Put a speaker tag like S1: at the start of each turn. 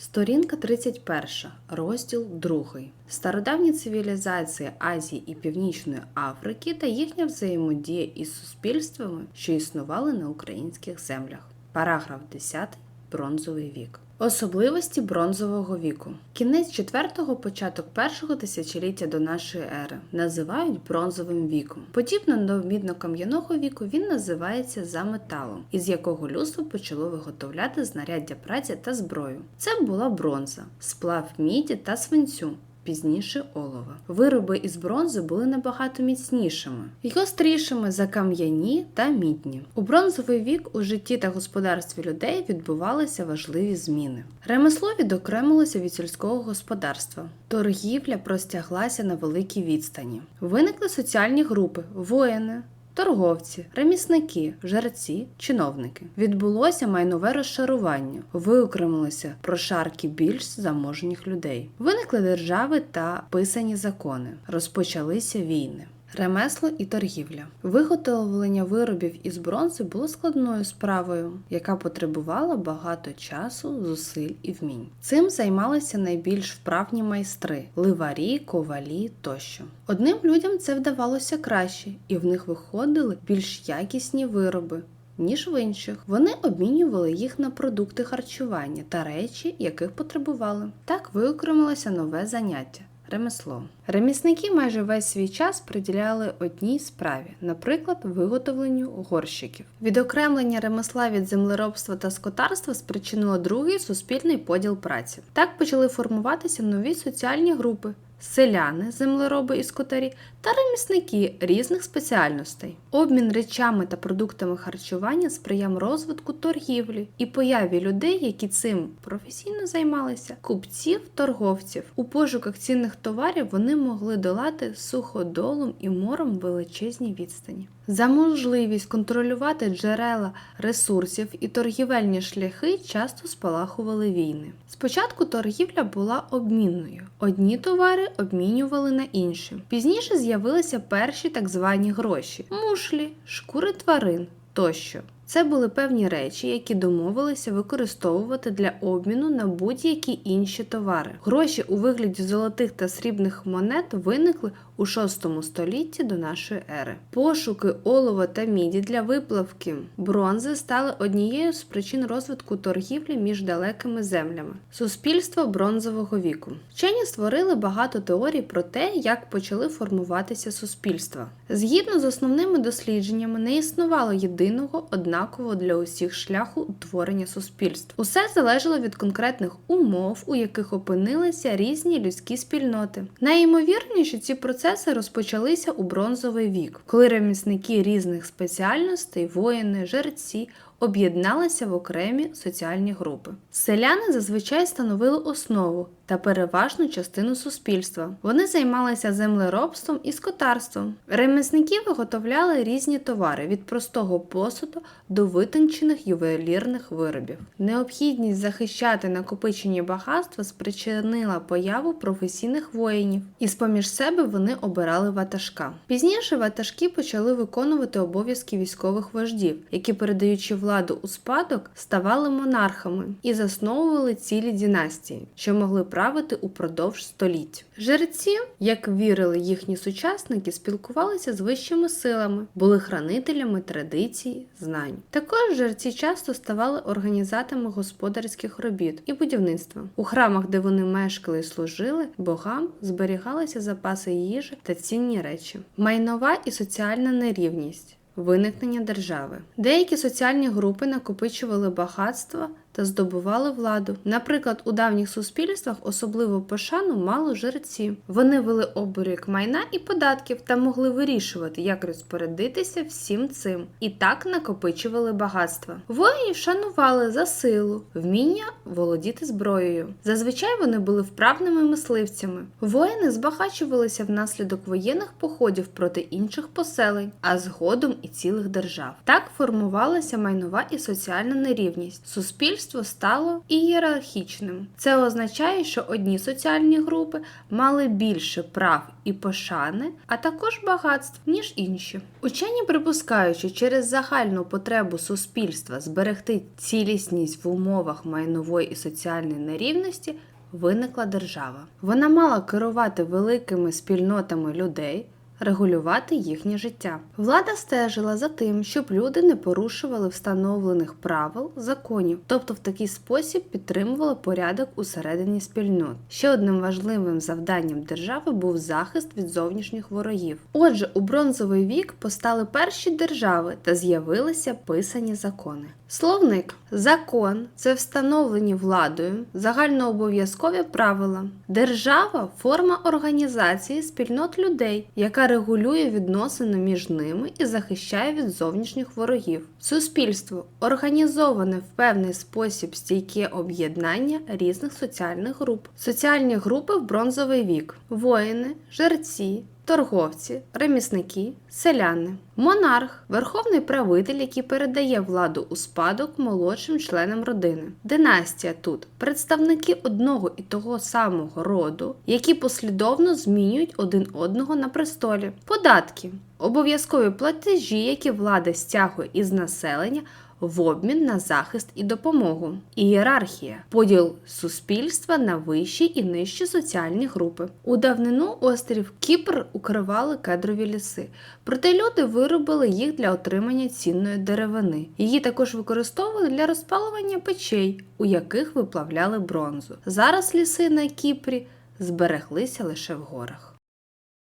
S1: Сторінка 31, розділ 2. Стародавні цивілізації Азії і Північної Африки та їхня взаємодія із суспільствами, що існували на українських землях. Параграф 10. Бронзовий вік. Особливості бронзового віку. Кінець 4-го, початок першого тисячоліття до нашої ери називають бронзовим віком. Подібно до мідно-кам'яного віку, він називається за металом, із якого людство почало виготовляти знаряддя праці та зброю. Це була бронза, сплав міді та свинцю. Пізніше олова. Вироби із бронзи були набагато міцнішими й острішими за кам'яні та мідні. У бронзовий вік у житті та господарстві людей відбувалися важливі зміни. Ремесло відокремилося від сільського господарства. Торгівля простяглася на великій відстані. Виникли соціальні групи воїни. Торговці, ремісники, жерці, чиновники. Відбулося майнове розшарування, виокремилися прошарки більш заможніх людей. Виникли держави та писані закони. Розпочалися війни. Ремесло і торгівля. Виготовлення виробів із бронзи було складною справою, яка потребувала багато часу, зусиль і вмінь. Цим займалися найбільш вправні майстри ливарі, ковалі тощо. Одним людям це вдавалося краще, і в них виходили більш якісні вироби. Ніж в інших, вони обмінювали їх на продукти харчування та речі, яких потребували. Так виокремилося нове заняття ремесло. Ремісники майже весь свій час приділяли одній справі, наприклад, виготовленню горщиків. Відокремлення ремесла від землеробства та скотарства спричинило другий суспільний поділ праці. Так почали формуватися нові соціальні групи. Селяни, землероби і скотарі та ремісники різних спеціальностей. Обмін речами та продуктами харчування сприяв розвитку торгівлі і появі людей, які цим професійно займалися, купців, торговців. У пошуках цінних товарів вони могли долати суходолом і мором величезні відстані. За можливість контролювати джерела ресурсів і торгівельні шляхи часто спалахували війни. Спочатку торгівля була обмінною. Одні товари обмінювали на інші. Пізніше з'явилися перші так звані гроші мушлі, шкури тварин тощо. Це були певні речі, які домовилися використовувати для обміну на будь-які інші товари. Гроші у вигляді золотих та срібних монет виникли у VI столітті до нашої ери. Пошуки олова та міді для виплавки бронзи стали однією з причин розвитку торгівлі між далекими землями. Суспільство бронзового віку. Вчені створили багато теорій про те, як почали формуватися суспільства. Згідно з основними дослідженнями, не існувало єдиного однакового для усіх шляху утворення суспільств. Усе залежало від конкретних умов, у яких опинилися різні людські спільноти. Найімовірніше ці процеси розпочалися у бронзовий вік, коли ремісники різних спеціальностей, воїни, жерці об'єдналися в окремі соціальні групи. Селяни зазвичай становили основу та переважну частину суспільства. Вони займалися землеробством і скотарством. Ремісники виготовляли різні товари від простого посуду до витончених ювелірних виробів. Необхідність захищати накопичені багатства спричинила появу професійних воїнів, і з-поміж себе вони обирали ватажка. Пізніше ватажки почали виконувати обов'язки військових вождів, які, передаючи владу у спадок, ставали монархами і засновували цілі династії, що могли правити упродовж століть. Жерці, як вірили їхні сучасники, спілкувалися з вищими силами, були хранителями традицій, знань. Також жерці часто ставали організаторами господарських робіт і будівництва. У храмах, де вони мешкали і служили, богам зберігалися запаси їжі та цінні речі, майнова і соціальна нерівність. Виникнення держави. Деякі соціальні групи накопичували багатства та здобували владу. Наприклад, у давніх суспільствах особливу пошану мали жерці. Вони вели оборік майна і податків та могли вирішувати, як розпорядитися всім цим, і так накопичували багатства. Воїнів шанували за силу, вміння володіти зброєю. Зазвичай вони були вправними мисливцями. Воїни збагачувалися внаслідок воєнних походів проти інших поселень, а згодом і цілих держав. Так формувалася майнова і соціальна нерівність. Суспільство суспільство стало ієрархічним. Це означає, що одні соціальні групи мали більше прав і пошани, а також багатств, ніж інші. Учені припускають, що через загальну потребу суспільства зберегти цілісність в умовах майнової і соціальної нерівності виникла держава. Вона мала керувати великими спільнотами людей. Регулювати їхнє життя. Влада стежила за тим, щоб люди не порушували встановлених правил законів, тобто в такий спосіб підтримувала порядок усередині спільнот. Ще одним важливим завданням держави був захист від зовнішніх ворогів. Отже, у бронзовий вік постали перші держави та з'явилися писані закони. Словник закон це встановлені владою загальнообов'язкові правила. Держава форма організації спільнот людей, яка регулює відносини між ними і захищає від зовнішніх ворогів. Суспільство організоване в певний спосіб стійке об'єднання різних соціальних груп. Соціальні групи в бронзовий вік: воїни, жерці. Торговці, ремісники, селяни, монарх, верховний правитель, який передає владу у спадок молодшим членам родини. Династія тут представники одного і того самого роду, які послідовно змінюють один одного на престолі. Податки обов'язкові платежі, які влада стягує із населення в обмін на захист і допомогу. Ієрархія поділ суспільства на вищі і нижчі соціальні групи. У давнину острів Кіпр укривали кедрові ліси, проте люди виробили їх для отримання цінної деревини. Її також використовували для розпалювання печей, у яких виплавляли бронзу. Зараз ліси на Кіпрі збереглися лише в горах.